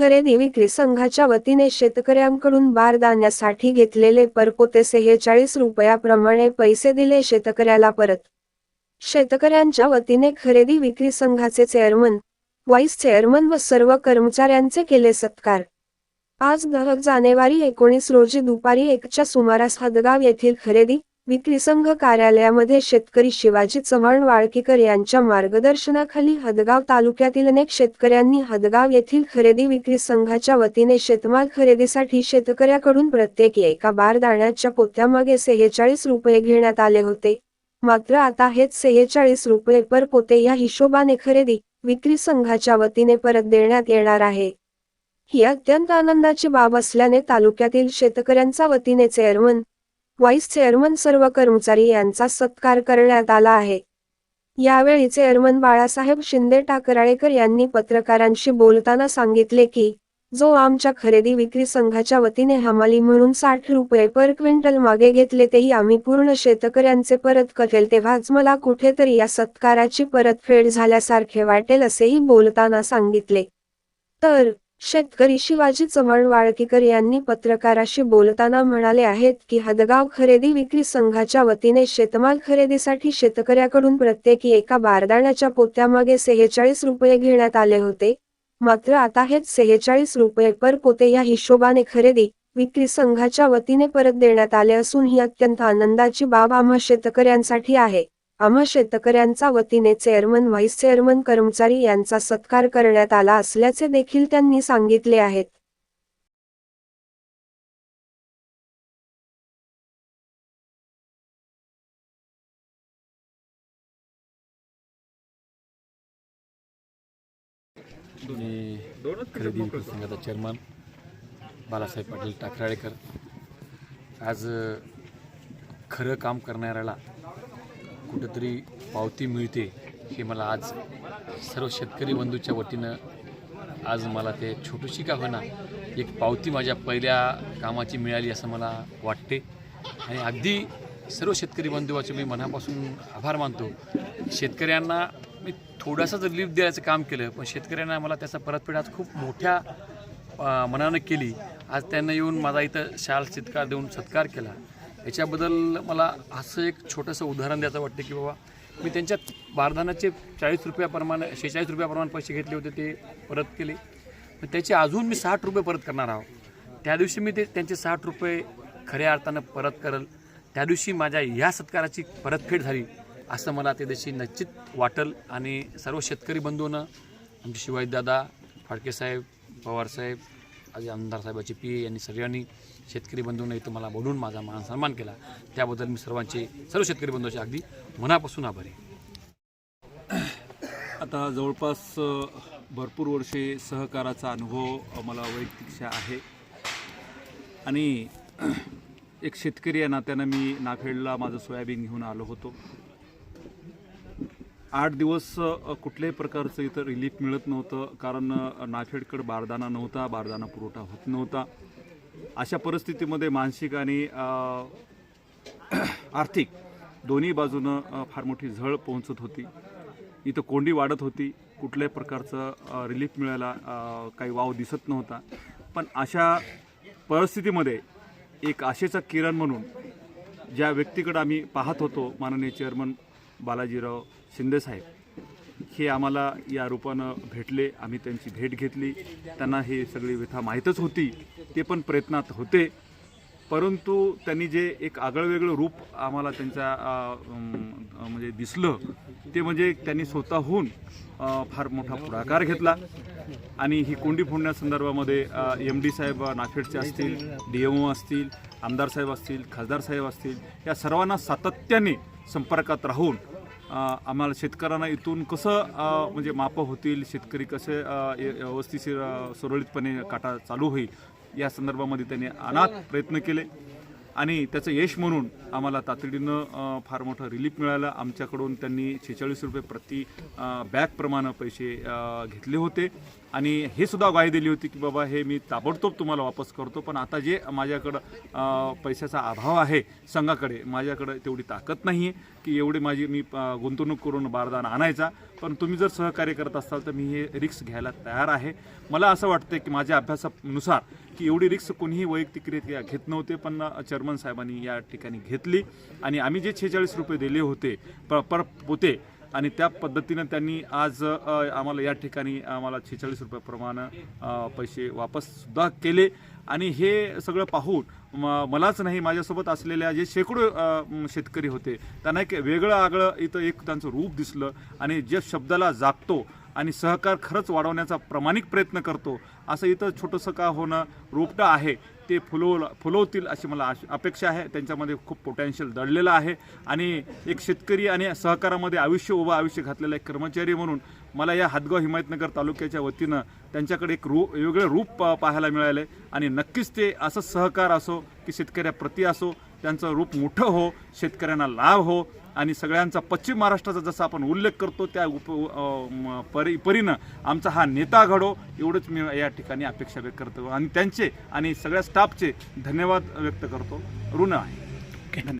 खरेदी विक्री संघाच्या वतीने शेतकऱ्यांकडून बारदाण्यासाठी घेतलेले परपोते सेहेचाळीस रुपयाप्रमाणे पैसे दिले शेतकऱ्याला परत. शेतकऱ्यांच्या वतीने खरेदी विक्री संघाचे चेअरमन व्हाईस चेअरमन व सर्व कर्मचाऱ्यांचे केले सत्कार. आज दहा जानेवारी एकोणीस रोजी दुपारी एकच्या सुमारास हदगाव येथील खरेदी विक्री संघ कार्यालयामध्ये शेतकरी शिवाजी चव्हाण वाळकीकर यांच्या मार्गदर्शनाखाली हदगाव तालुक्यातील अनेक शेतकऱ्यांनी हदगाव येथील खरेदी विक्री संघाच्या वतीने शेतमाल खरेदीसाठी शेतकऱ्याकडून प्रत्येकी एका बारदाण्याच्या पोत्यामागे सेहेचाळीस रुपये घेण्यात आले होते. मात्र आता हेच सेहेचाळीस रुपये पर पोते या हिशोबाने खरेदी विक्री संघाच्या वतीने परत देण्यात येणार आहे. ही अत्यंत आनंदाची बाब असल्याने तालुक्यातील शेतकऱ्यांच्या वतीने चेअरमन व्हाईस चेअरमन सर्व कर्मचारी यांचा सत्कार करण्यात आला आहे. यावेळी चेअरमन बाळासाहेब शिंदे टाकराळेकर यांनी पत्रकारांशी बोलताना सांगितले की जो आमच्या खरेदी विक्री संघाच्या वतीने हमाली म्हणून साठ रुपये पर क्विंटल मागे घेतले तेही आम्ही पूर्ण शेतकऱ्यांचे परत करेल तेव्हाच मला कुठेतरी या सत्काराची परतफेड झाल्यासारखे वाटेल असेही बोलताना सांगितले. तर शेतकरी शिवाजी चव्हाण वाळकीकर यांनी पत्रकाराशी बोलताना म्हणाले आहेत की हदगाव खरेदी विक्री संघाच्या वतीने शेतमाल खरेदीसाठी शेतकऱ्याकडून प्रत्येकी एका बारदाण्याच्या पोत्यामागे सेहेचाळीस रुपये घेण्यात आले होते. मात्र आता हेच सेहेचाळीस रुपये पर पोते या हिशोबाने खरेदी विक्री संघाच्या वतीने परत देण्यात आले असून ही अत्यंत आनंदाची बाब आम्हा शेतकऱ्यांसाठी आहे. आम्हा शेतकऱ्यांचा वतीने चेअरमन व्हाईस चेअरमन कर्मचारी यांचा सत्कार करण्यात आला असल्याचे देखील त्यांनी सांगितले आहेत. खरेदी विक्री संघाचा चेअरमन बालासाहेब पाटील टाकराळेकर. आज खरं काम करणाऱ्याला कुठंतरी पावती मिळते हे मला आज सर्व शेतकरी बंधूच्या वतीनं आज मला ते छोटीशी का होईना एक पावती माझ्या पहिल्या कामाची मिळाली असं मला वाटते. आणि अगदी सर्व शेतकरी बंधूवाचे मी मनापासून आभार मानतो. शेतकऱ्यांना मी थोडासा जर लिफ्ट द्यायचं काम केलं पण शेतकऱ्यांना मला त्याचा परतफेड आज खूप मोठ्या मनानं केली. आज त्यांना येऊन माझा इथं शाल सत्कार देऊन सत्कार केला. याच्याबद्दल मला असं एक छोटंसं उदाहरण द्यायचं वाटतं की बाबा मी त्यांच्या बारदानाचे चाळीस रुपयाप्रमाणे शेहेचाळीस रुपयाप्रमाणे पैसे घेतले होते ते परत केले. त्याचे अजून मी साठ रुपये परत करणार आहोत त्या दिवशी मी ते त्यांचे साठ रुपये खऱ्या अर्थानं परत करल. त्या दिवशी माझ्या ह्या सत्काराची परतफेड झाली असं मला त्या दिवशी निश्चित वाटल. आणि सर्व शेतकरी बंधूंना आमचे शिवाजीदादा फाडकेसाहेब पवारसाहेब आज आमदार साहेबाचे पी यांनी सगळ्यांनी शेतकरी बंधूंना इथं मला बोलून माझा मान सन्मान केला. त्याबद्दल मी सर्वांचे सर्व शेतकरी बंधूंचे अगदी मनापासून आभारी आता जवळपास भरपूर वर्षे सहकाराचा अनुभव मला वैयक्तिकशा आहे. आणि एक शेतकरी या नात्यानं मी नाफेडला माझं सोयाबीन घेऊन आलो होतो. आठ दिवस कुठल्याही प्रकारचं इथं रिलीफ मिळत नव्हतं. कारण नाफेडकडं बारदाना नव्हता बारदाना पुरवठा होत नव्हता. अशा परिस्थितीमध्ये मानसिक आणि आर्थिक दोन्ही बाजूनं फार मोठी झळ पोहोचत होती. इथं कोंडी वाढत होती. कुठल्याही प्रकारचं रिलीफ मिळायला काही वाव दिसत नव्हता. पण अशा परिस्थितीमध्ये एक आशेचा किरण म्हणून ज्या व्यक्तीकडं आम्ही पाहत होतो माननीय चेअरमन बालाजीराव शिंदेसाहेब हे आम्हाला या रूपानं भेटले आम्ही त्यांची भेट घेतली. त्यांना ही सगळी व्यथा माहीतच होती ते पण प्रयत्नात होते. परंतु त्यांनी जे एक आगळंवेगळं रूप आम्हाला त्यांच्या म्हणजे दिसलं ते म्हणजे त्यांनी स्वतःहून फार मोठा पुढाकार घेतला. आणि ही कोंडी फोडण्यासंदर्भामध्ये एम डी साहेब नाफेडचे असतील डी एम ओ असतील आमदार साहेब असतील खासदार साहेब असतील या सर्वांना सातत्याने संपर्कात राहून आम्हाला शेतकऱ्यांना इथून कसं म्हणजे मापं होतील शेतकरी कसे अ, व्यवस्थिशीर सुरळीतपणे काटा चालू होईल या संदर्भामध्ये त्यांनी अनाथ प्रयत्न केले. आणि त्याचं यश म्हणून आम्हाला तातडीनं फार मोठं रिलीफ मिळालं. आमच्याकडून त्यांनी छेचाळीस रुपये प्रति अ, बॅगप्रमाणे पैसे घेतले होते. आणि हे सुद्धा ग्वाही दिली होती की बाबा हे मी ताबडतोब तुम्हाला वापस करतो पण आता जे माझ्याकडं पैशाचा अभाव आहे संघाकडे माझ्याकडे तेवढी ताकद नाही आहे की एवढी माझी मी गुंतवणूक करून बारदान आणायचा. पण तुम्ही जर सहकार्य करत असाल तर मी हे रिक्स घ्यायला तयार आहे. मला असं वाटतं की माझ्या अभ्यासानुसार की एवढी रिक्स कोणीही वैयक्तिकरित्या घेत नव्हते पण चेअरमन साहेबांनी या ठिकाणी घेतली. आणि आम्ही जे छेचाळीस रुपये दिले होते पर पर होते आणि त्या पद्धतीनं त्यांनी आज आम्हाला या ठिकाणी आम्हाला छेचाळीस रुपयाप्रमाणे पैसे वापससुद्धा केले. आणि हे सगळं पाहून म- मलाच नाही माझ्यासोबत असलेल्या जे शेकडो शेतकरी होते त्यांना एक वेगळं आगळं इथं एक त्यांचं रूप दिसलं आणि जे शब्दाला जागतो आणि सहकार खरंच वाढवण्याचा प्रामाणिक प्रयत्न करतो असं इथं छोटंसं का होणं रोपटं आहे ते फुलव फुलवतील अशी मला आश- अपेक्षा आहे. त्यांच्यामध्ये खूप पोटॅन्शियल दडलेलं आहे आणि एक शेतकरी आणि सहकारामध्ये आयुष्य उभं आयुष्य घातलेला एक कर्मचारी म्हणून मला या हदगाव हिमायतनगर तालुक्याच्या वतीनं त्यांच्याकडे एक रू वेगळं रूप पा- पाहायला मिळालं आणि नक्कीच ते असं सहकार असो की शेतकऱ्याप्रती असो त्यांचं रूप मोठं हो शेतकऱ्यांना लाभ हो आणि सगळ्यांचा पश्चिम महाराष्ट्राचा जसा आपण उल्लेख करतो त्या उप परी परीनं आमचा हा नेता घडो एवढंच मी या ठिकाणी अपेक्षा व्यक्त करतो. आणि त्यांचे आणि सगळ्या स्टाफचे धन्यवाद व्यक्त करतो. ऋण आहे.